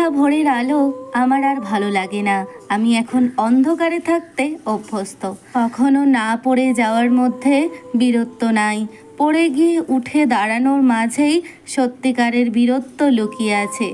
দেখা ভোরের আলো আমার আর ভালো লাগে না। আমি এখন অন্ধকারে থাকতে অভ্যস্ত। কখনো না পড়ে যাওয়ার মধ্যে বীরত্ব নাই। পড়ে গিয়ে উঠে দাঁড়ানোর মাঝেই সত্যিকারের বীরত্ব লুকিয়ে আছে।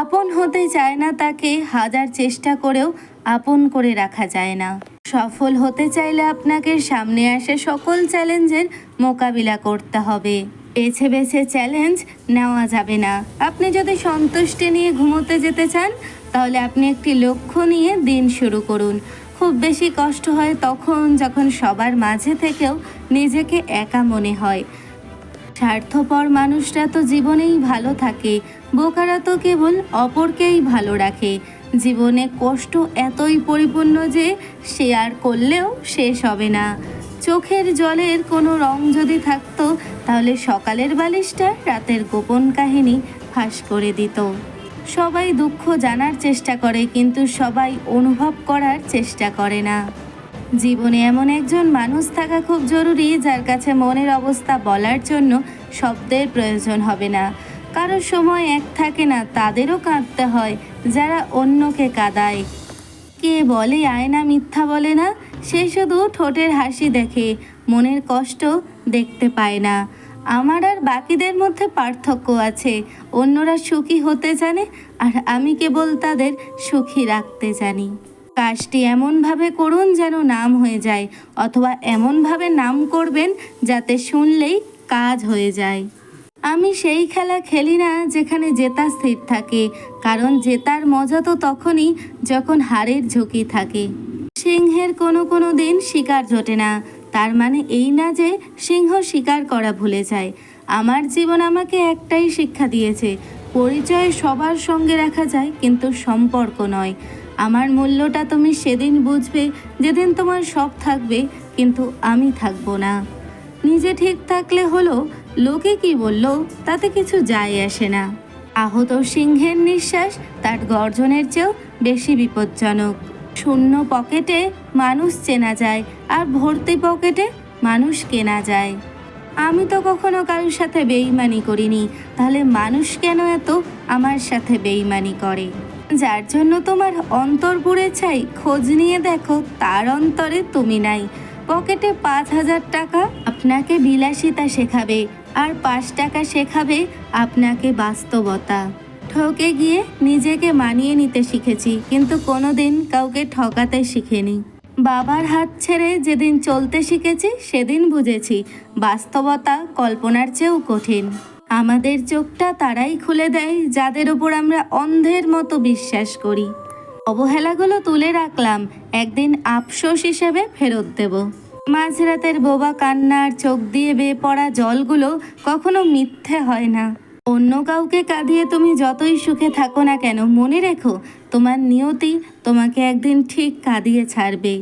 আপন হতে চায় না তাকে হাজার চেষ্টা করেও আপন করে রাখা যায় না। সফল হতে চাইলে আপনাকে সামনে আসে সকল চ্যালেঞ্জের মোকাবিলা করতে হবে। বেছে বেছে চ্যালেঞ্জ নেওয়া যাবে না। আপনি যদি সন্তুষ্টি নিয়ে ঘুমোতে যেতে চান, তাহলে আপনি একটি লক্ষ্য নিয়ে দিন শুরু করুন। খুব বেশি কষ্ট হয় তখন যখন সবার মাঝে থেকেও নিজেকে একা মনে হয়। স্বার্থপর মানুষরা তো জীবনেই ভালো থাকে, বোকারা তো কেবল অপরকেই ভালো রাখে। জীবনে কষ্ট এতই পরিপূর্ণ যে শেয়ার করলেও শেষ হবে না। চোখের জলের কোনো রং যদি থাকতো তাহলে সকালের বালিশটা রাতের গোপন কাহিনী ফাঁস করে দিত। সবাই দুঃখ জানার চেষ্টা করে, কিন্তু সবাই অনুভব করার চেষ্টা করে না। জীবনে এমন একজন মানুষ থাকা খুব জরুরি, যার কাছে মনের অবস্থা বলার জন্য শব্দের প্রয়োজন হবে না। কারও সময় এক থাকে না, তাদেরও কাঁদতে হয়, যারা অন্যকে কাঁদায়। কে বলে আয়না মিথ্যা বলে না? সে শুধু ঠোঁটের হাসি দেখে। মনের কষ্ট দেখতে পায় না। আমার আর বাকিদের মধ্যে পার্থক্য আছে। অন্যরা সুখী হতে জানে, আর আমি কেবল তাদের সুখী রাখতে জানি। কাজটি এমনভাবে করুন যেন নাম হয়ে যায়, অথবা এমনভাবে নাম করবেন যাতে শুনলেই কাজ হয়ে যায়। আমি সেই খেলা খেলি না যেখানে জেতা স্থির থাকে, কারণ জেতার মজা তো তখনই যখন হারের ঝুঁকি থাকে। সিংহের কোনো কোনো দিন শিকার জোটে না তার মানে এই না যে সিংহ শিকার করা ভুলে যায়। আমার জীবন আমাকে একটাই শিক্ষা দিয়েছে, পরিচয় সবার সঙ্গে রাখা যায় কিন্তু সম্পর্ক নয়। আমার মূল্যটা তুমি সেদিন বুঝবে, যেদিন তোমার সব থাকবে, কিন্তু আমি থাকব না। নিজে ঠিক থাকলে হলো, লোকে কি বলল তাতে কিছু যায় আসে না। আহত সিংহের নিঃশ্বাস তার গর্জনের চেয়েও বেশি বিপজ্জনক। শূন্য পকেটে মানুষ চেনা যায় আর ভর্তি পকেটে মানুষ কেনা যায়। আমি তো কখনো কারোর সাথে বেইমানি করিনি, তাহলে মানুষ কেন এত আমার সাথে বেইমানি করে? যার জন্য তোমার অন্তর পুড়ে চাই, খোঁজ নিয়ে দেখো, তার অন্তরে তুমি নাই। পকেটে পাঁচ হাজার টাকা আপনাকে বিলাসিতা শেখাবে, আর পাঁচ টাকা শেখাবে আপনাকে বাস্তবতা। ঠকে গিয়ে নিজেকে মানিয়ে নিতে শিখেছি, কিন্তু কোনো দিন কাউকে ঠকাতে শিখিনি। বাবার হাত ছেড়ে যেদিন চলতে শিখেছি, সেদিন বুঝেছি বাস্তবতা কল্পনার চেয়েও কঠিন। আমাদের চোখটা তারাই খুলে দেয়, যাদের ওপর আমরা অন্ধের মতো বিশ্বাস করি। অবহেলাগুলো তুলে রাখলাম, একদিন আফসোস হিসেবে ফেরত দেব। মাঝরাতের বোবা কান্নার চোখ দিয়ে বেয়ে পড়া জলগুলো কখনো মিথ্যে হয় না। অন্য কাউকে কাঁদিয়ে তুমি যতই সুখে থাকো না কেন, মনে রেখো, তোমার নিয়তি তোমাকে একদিন ঠিক কাঁদিয়ে ছাড়বে।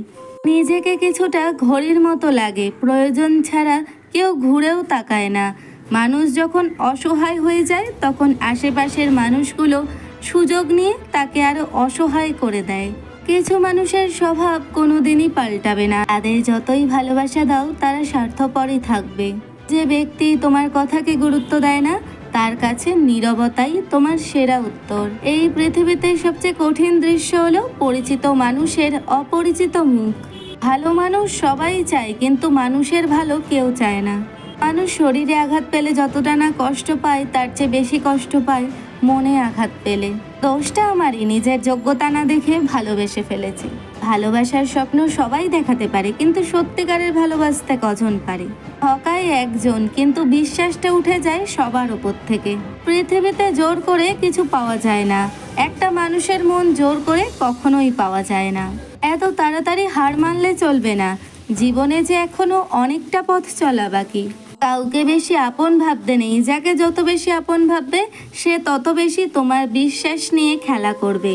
নিজেকে কিছুটা ঘড়ির মতো লাগে, প্রয়োজন ছাড়া কেউ ঘুরেও তাকায় না। মানুষ যখন অসহায় হয়ে যায়, তখন আশেপাশের মানুষগুলো সুযোগ নিয়ে তাকে আরও অসহায় করে দেয়। কিছু মানুষের স্বভাব কোনোদিনই পাল্টাবে না। তাদের যতই ভালোবাসা দাও, তারা স্বার্থপরই থাকবে। যে ব্যক্তি তোমার কথাকে গুরুত্ব দেয় না তার কাছে নিরবতাই তোমার সেরা উত্তর। এই পৃথিবীতে সবচেয়ে কঠিন দৃশ্য হলো পরিচিত মানুষের অপরিচিত মুখ। ভালো মানুষ সবাই চায়, কিন্তু মানুষের ভালো কেউ চায় না। মানুষ শরীরে আঘাত পেলে যতটা না কষ্ট পায়, তার চেয়ে বেশি কষ্ট পায়। মনে আঘাত পেলে। দোষটা আমারই, নিজের যোগ্যতা না দেখে ভালোবেসে ফেলেছি। ভালোবাসার স্বপ্ন সবাই দেখাতে পারে, কিন্তু সত্যিকারের ভালোবাসতে কজন পারে? হকায় একজন, কিন্তু বিশ্বাসটা উঠে যায় সবার উপর থেকে। পৃথিবীতে জোর করে কিছু পাওয়া যায় না। একটা মানুষের মন জোর করে কখনোই পাওয়া যায় না। এত তাড়াতাড়ি হার মানলে চলবে না। জীবনে যে এখনও অনেকটা পথ চলা বাকি। কাউকে বেশি আপন ভাবতে নেই। যাকে যত বেশি আপন ভাববে, সে তত বেশি তোমার বিশ্বাস নিয়ে খেলা করবে।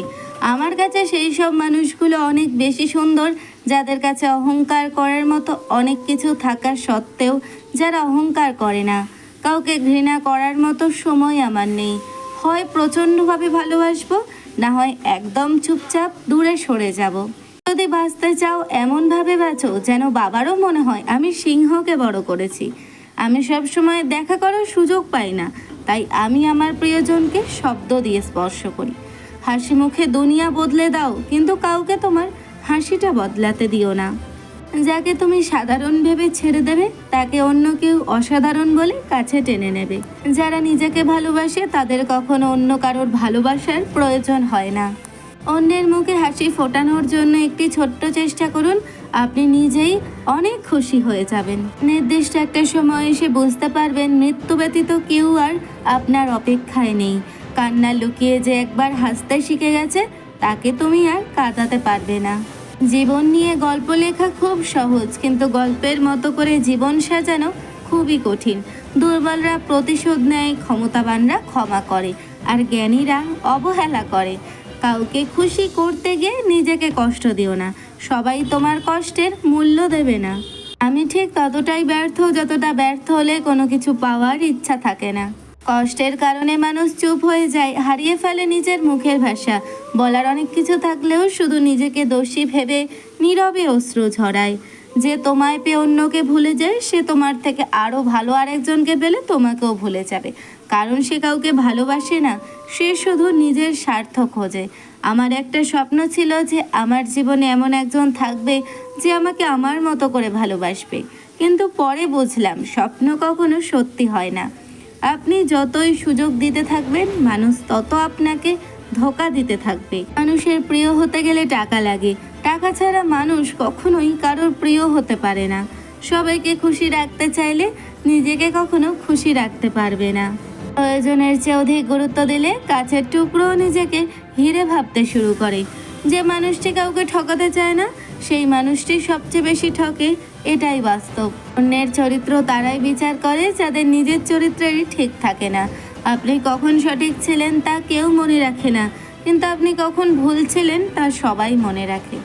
আমার কাছে সেই সব মানুষগুলো অনেক বেশি সুন্দর, যাদের কাছে অহংকার করার মতো অনেক কিছু থাকা সত্ত্বেও যারা অহংকার করে না। কাউকে ঘৃণা করার মতো সময় আমার নেই। হয় প্রচণ্ডভাবে ভালোবাসবো, না হয় একদম চুপচাপ দূরে সরে যাব। যদি বাঁচতে চাও, এমনভাবে বাঁচো যেন বাবারও মনে হয় আমি সিংহকে বড় করেছি। আমি সব সময় দেখা করার সুযোগ পাই না, তাই আমি আমার প্রিয়জনকে শব্দ দিয়ে স্পর্শ করি। হাসি মুখে দুনিয়া বদলে দাও, কিন্তু কাউকে তোমার হাসিটা বদলাতে দিও না। যাকে তুমি সাধারণ ভেবে ছেড়ে দেবে, তাকে অন্য কেউ অসাধারণ বলে কাছে টেনে নেবে। যারা নিজেকে ভালোবাসে, তাদের কখনো অন্য কারোর ভালোবাসার প্রয়োজন হয় না। অন্যের মুখে হাসি ফোটানোর জন্য একটি ছোট্ট চেষ্টা করুন। আপনি নিজেই অনেক খুশি হয়ে যাবেন। নির্দিষ্ট একটা সময় এসে বুঝতে পারবেন মৃত্যু ব্যতীত কেউ আর আপনার অপেক্ষায় নেই। কান্না লুকিয়ে যে একবার হাসতে শিখে গেছে, তাকে তুমি আর কাঁদাতে পারবে না। জীবন নিয়ে গল্প লেখা খুব সহজ, কিন্তু গল্পের মতো করে জীবন সাজানো খুবই কঠিন। দুর্বলরা প্রতিশোধ নেয়, ক্ষমতাবানরা ক্ষমা করে, আর জ্ঞানীরা অবহেলা করে। কাউকে খুশি করতে গিয়ে নিজেকে কষ্ট দিও না। সবাই তোমার কষ্টের মূল্য দেবে না। আমি ঠিক ততটাই ব্যর্থ যতটা ব্যর্থ হলে কোনো কিছু পাওয়ার ইচ্ছা থাকে না। কষ্টের কারণে মানুষ চুপ হয়ে যায়, হারিয়ে ফেলে নিজের মুখের ভাষা। বলার অনেক কিছু থাকলেও শুধু নিজেকে দোষী ভেবে নীরবে অশ্রু ঝরায়। যে তোমায় পেয়ে অন্যকে ভুলে যায়, সে তোমার থেকে আরও ভালো আরেকজনকে পেলে তোমাকেও ভুলে যাবে। কারণ সে কাউকে ভালোবাসে না, সে শুধু নিজের স্বার্থ খোঁজে। আমার একটা স্বপ্ন ছিল যে আমার জীবনে এমন একজন থাকবে যে আমাকে আমার মতো করে ভালোবাসবে। কিন্তু পরে বুঝলাম, স্বপ্ন কখনো সত্যি হয় না। আপনি যতই সুযোগ দিতে থাকবেন, মানুষ তত আপনাকে ধোকা দিতে থাকবে। মানুষের প্রিয় হতে গেলে টাকা লাগে টাকা ছাড়া মানুষ কখনোই কারোর প্রিয় হতে পারে না। সবাইকে খুশি রাখতে চাইলে নিজেকে কখনো খুশি রাখতে পারবে না। প্রয়োজনের চেয়ে অধিক গুরুত্ব দিলে কাছের টুকরো নিজেকে হিরে ভাবতে শুরু করে। যে মানুষটি কাউকে ঠকাতে চায় না, সেই মানুষটি সবচেয়ে বেশি ঠকে এটাই বাস্তব। অন্যের চরিত্র তারাই বিচার করে যাদের নিজের চরিত্রেরই ঠিক থাকে না। আপনি কখন সঠিক ছিলেন তা কেউ মনে রাখে না, কিন্তু আপনি কখন ভুল ছিলেন তা সবাই মনে রাখে।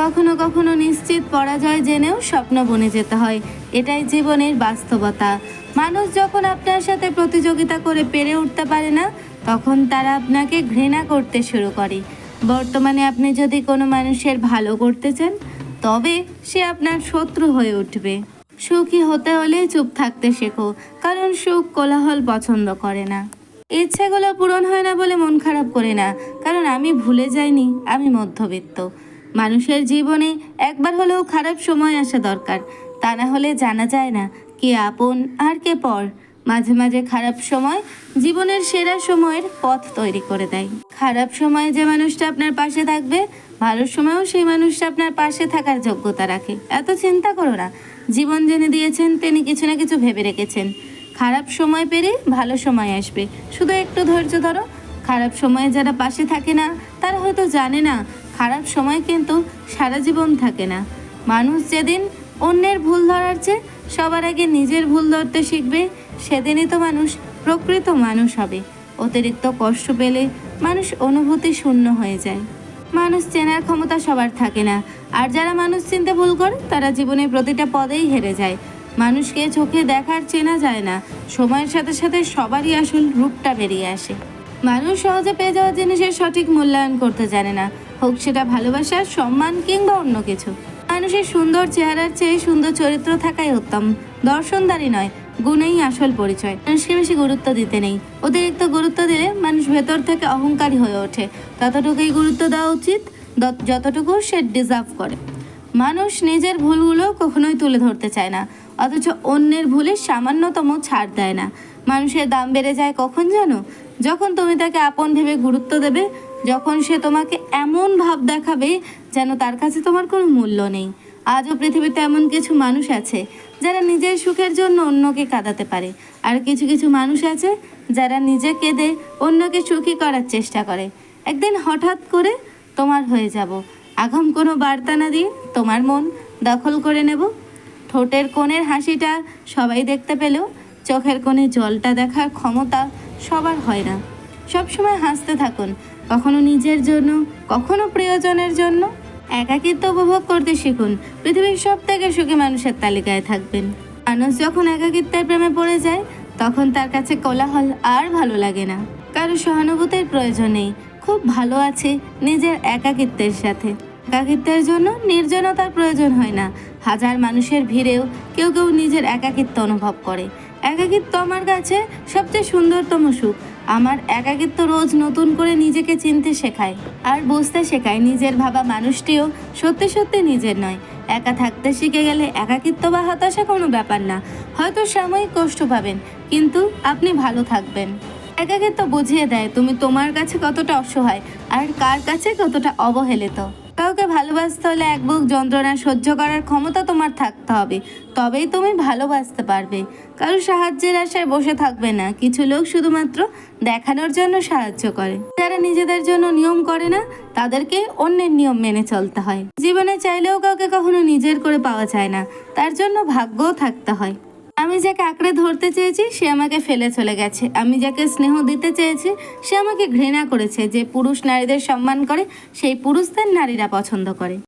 কখনো কখনো নিশ্চিত পরাজয় জেনেও স্বপ্ন বনে যেতে হয়। এটাই জীবনের বাস্তবতা। মানুষ যখন আপনার সাথে প্রতিযোগিতা করে পেরে উঠতে পারে না, তখন তারা আপনাকে ঘৃণা করতে শুরু করে। বর্তমানে আপনি যদি কোনো মানুষের ভালো করতে চান, তবে সে আপনার শত্রু হয়ে উঠবে। সুখী হতে হলে চুপ থাকতে শেখো, কারণ সুখ কোলাহল পছন্দ করে না। ইচ্ছেগুলো পূরণ হয় না বলে মন খারাপ করে না, কারণ আমি ভুলে যাইনি, আমি মধ্যবিত্ত। মানুষের জীবনে একবার হলেও খারাপ সময় আসা দরকার। তা না হলে জানা যায় না কে আপন আর কে পর। মাঝে মাঝে খারাপ সময় জীবনের সেরা সময়ের পথ তৈরি করে দেয়। খারাপ সময়ে যে মানুষটা আপনার পাশে থাকবে, ভালো সময়েও সেই মানুষটা আপনার পাশে থাকার যোগ্যতা রাখে। এত চিন্তা করো না। জীবন জেনে দিয়েছেন তিনি কিছু না কিছু ভেবে রেখেছেন। খারাপ সময় পেরে ভালো সময় আসবে। শুধু একটু ধৈর্য ধরো। খারাপ সময়ে যারা পাশে থাকে না, তারা হয়তো জানে না খারাপ সময় কিন্তু সারা জীবন থাকে না। মানুষ যেদিন অন্যের ভুল ধরার চেয়ে সবার আগে নিজের ভুল ধরতে শিখবে, সেদিনই তো মানুষ প্রকৃত মানুষ হবে। অতিরিক্ত কষ্ট পেলে মানুষ অনুভূতি শূন্য হয়ে যায়। মানুষ চেনার ক্ষমতা সবার থাকে না। আর যারা মানুষ চিনতে ভুল করে, তারা জীবনের প্রতিটা পদেই হেরে যায়। মানুষকে চোখে দেখার চেনা যায় না। সময়ের সাথে সাথে সবারই আসল রূপটা বেরিয়ে আসে। মানুষ সহজে পেয়ে যাওয়া জিনিসের সঠিক মূল্যায়ন করতে জানে না। হোক সেটা ভালোবাসা, সম্মান কিংবা অন্য কিছু। মানুষের সুন্দর চেহারার চেয়ে সুন্দর চরিত্র থাকাই উত্তম। দর্শনদারি নয়, গুণেই আসল পরিচয়। মানুষকে বেশি গুরুত্ব দিতে নেই। অতিরিক্ত গুরুত্ব দিলে মানুষ ভেতর থেকে অহংকারী হয়ে ওঠে। ততটুকুই গুরুত্ব দেওয়া উচিত যতটুকু সে ডিজার্ভ করে। মানুষ নিজের ভুলগুলো কখনোই তুলে ধরতে চায় না, অথচ অন্যের ভুলে সামান্যতম ছাড় দেয় না। মানুষের দাম বেড়ে যায় কখন জানো? যখন তুমি তাকে আপন ভেবে গুরুত্ব দেবে যখন সে তোমাকে এমন ভাব দেখাবে যেন তার কাছে তোমার কোনো মূল্য নেই। আজও পৃথিবীতে এমন কিছু মানুষ আছে যারা নিজের সুখের জন্য অন্যকে কাঁদাতে পারে। আর কিছু কিছু মানুষ আছে যারা নিজে কেঁদে অন্যকে সুখী করার চেষ্টা করে। একদিন হঠাৎ করে তোমার হয়ে যাব। আগাম কোনো বার্তা না দিয়ে তোমার মন দখল করে নেব। ঠোঁটের কোণের হাসিটা সবাই দেখতে পেলেও চোখের কোণে জলটা দেখার ক্ষমতা সবার হয় না। সবসময় হাসতে থাকুন। কখনো নিজের জন্য, কখনো প্রিয়জনের জন্য। একাকিত্ব উপভোগ করতে শিখুন। পৃথিবীর সব থেকে সুখী মানুষের তালিকায় থাকবেন। মানুষ যখন একাকিত্বের প্রেমে পড়ে যায়, তখন তার কাছে কোলাহল আর ভালো লাগে না। কারও সহানুভূতির প্রয়োজন নেই। খুব ভালো আছে নিজের একাকিত্বের সাথে। একাকিত্বের জন্য নির্জনতার প্রয়োজন হয় না। হাজার মানুষের ভিড়েও কেউ কেউ নিজের একাকিত্ব অনুভব করে। একাকিত্ব আমার কাছে সবচেয়ে সুন্দরতম সুখ। আমার একাকিত্ব রোজ নতুন করে নিজেকে চিনতে শেখায়, আর বুঝতে শেখায় নিজের ভাবা মানুষটিও সত্যি সত্যি নিজের নয়। একা থাকতে শিখে গেলে একাকিত্ব বা হতাশা কোনো ব্যাপার না। হয়তো সাময়িক কষ্ট পাবেন, কিন্তু আপনি ভালো থাকবেন। একাকিত্ব বুঝিয়ে দেয় তুমি তোমার কাছে কতটা অসহায়, আর কার কাছে কতটা অবহেলিত। কাউকে ভালোবাসতে হলে এক বুক যন্ত্রণা সহ্য করার ক্ষমতা তোমার থাকতে হবে। তবেই তুমি ভালোবাসতে পারবে। কারও সাহায্যের আশায় বসে থাকবে না। কিছু লোক শুধুমাত্র দেখানোর জন্য সাহায্য করে। যারা নিজেদের জন্য নিয়ম করে না, তাদেরকে অন্যের নিয়ম মেনে চলতে হয়। জীবনে চাইলেও কাউকে কখনো নিজের করে পাওয়া যায় না। তার জন্য ভাগ্যও থাকতে হয়। আমি যাকে আঁকড়ে ধরতে চেয়েছি, সে আমাকে ফেলে চলে গেছে। আমি যাকে স্নেহ দিতে চেয়েছি, সে আমাকে ঘৃণা করেছে। যে পুরুষ নারীদের সম্মান করে, সেই পুরুষদের নারীরা পছন্দ করে।